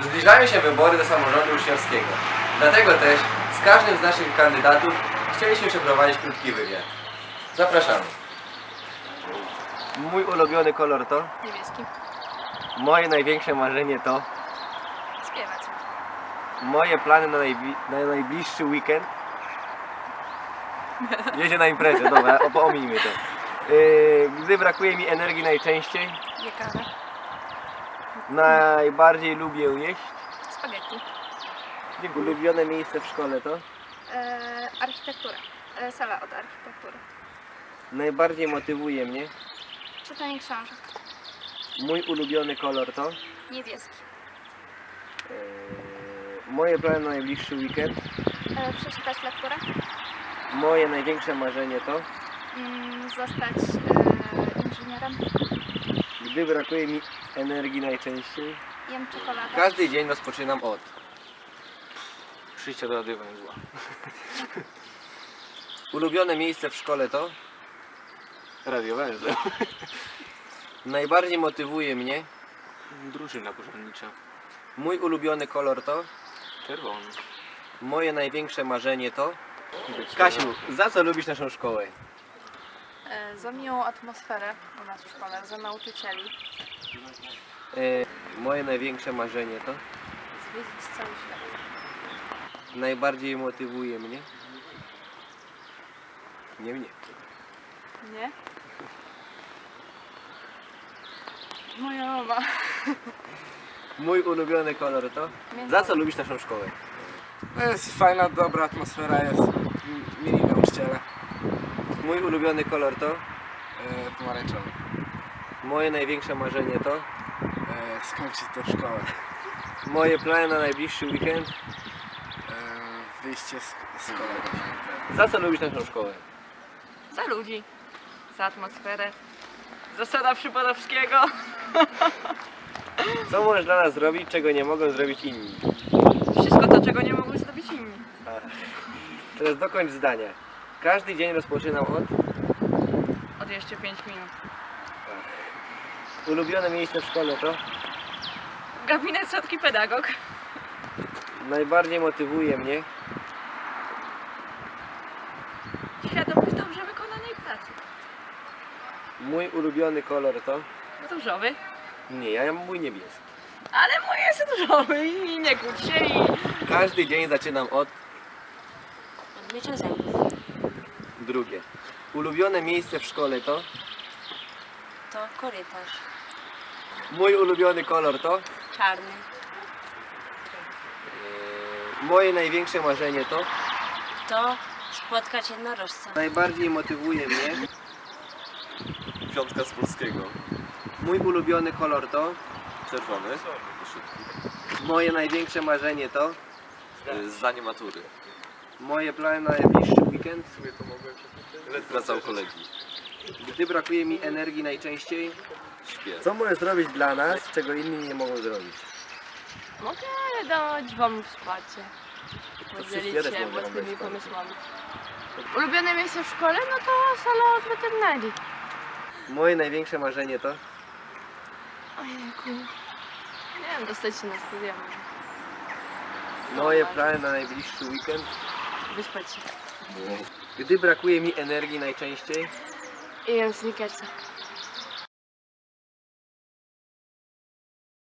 Zbliżają się wybory do samorządu uczniowskiego. Dlatego też z każdym z naszych kandydatów chcieliśmy przeprowadzić krótki wywiad. Zapraszamy. Mój ulubiony kolor to? Niebieski. Moje największe marzenie to? Śpiewać. Moje plany na, najbli- na najbliższy weekend? Jedzie na imprezę, dobra, o- pomijmy to. Yy, gdy brakuje mi energii najczęściej, Je kawę. Najbardziej lubię jeść. Spaghetti. Ulubione miejsce w szkole to? E, architektura. E, sala od architektury. Najbardziej motywuje mnie. Czytanie książek. Mój ulubiony kolor to? Niebieski. Yy, moje plany na najbliższy weekend. E, przeczytać lekturę. Moje największe marzenie to? Mm, zostać e, inżynierem. Gdy brakuje mi energii najczęściej. Jem czekoladę. Każdy dzień rozpoczynam od przyjścia do radiowa zła. Ulubione miejsce w szkole to? Radio Węzeł. Najbardziej motywuje mnie. Drużyna porządnicza. Mój ulubiony kolor to? Czerwony. Moje największe marzenie to? Kasiu, za co lubisz naszą szkołę? E, za miłą atmosferę u nas w szkole, za nauczycieli. E, moje największe marzenie to? Zwiedzić cały świat. Najbardziej motywuje mnie? Nie mnie. Nie? Moja mama. Mój ulubiony kolor to? Za co lubisz naszą szkołę? To jest fajna, dobra atmosfera, jest m- mili nauczyciele. Mój ulubiony kolor to? E, pomarańczowy. Moje największe marzenie to? E, skończyć tę szkołę. Moje plany na najbliższy weekend? E, wyjście z, z kolegą. Za co lubisz naszą szkołę? Za ludzi. Za atmosferę. Zasada Przypadowskiego. Co możesz dla nas zrobić, czego nie mogą zrobić inni? Wszystko to, czego nie mogły zrobić inni. Teraz dokończ zdania. Każdy dzień rozpoczynam od Od jeszcze 5 minut. ulubione miejsce w szkole to Gabinet słodki pedagog. najbardziej motywuje mnie Świadomość dobrze wykonanej pracy. mój ulubiony kolor to Różowy. nie, ja mam mój niebieski. Ale mój jest różowy i nie kłóć się i... Każdy dzień zaczynam od Odmycia zębów. Drugie. Ulubione miejsce w szkole to To korytarz mój ulubiony kolor to czarny. Eee, moje największe marzenie to To spotkać jednorożca. najbardziej motywuje mnie Piątka z polskiego. mój ulubiony kolor to Czerwony. moje największe marzenie to Zdanie matury. Moje plany na najbliższy weekend Praca u kolegi. gdy brakuje mi energii najczęściej Śpię. co możesz zrobić dla nas czego inni nie mogą zrobić Mogę dać wam wsparcie. Podzielić też się własnymi wsparcie. pomysłami. Ulubione miejsce w szkole? No to sala od weterynarii. moje największe marzenie to Ojejku. Nie wiem, dostać się na studia może. moje plany na najbliższy weekend Wyspać się. gdy brakuje mi energii najczęściej jem snickersa.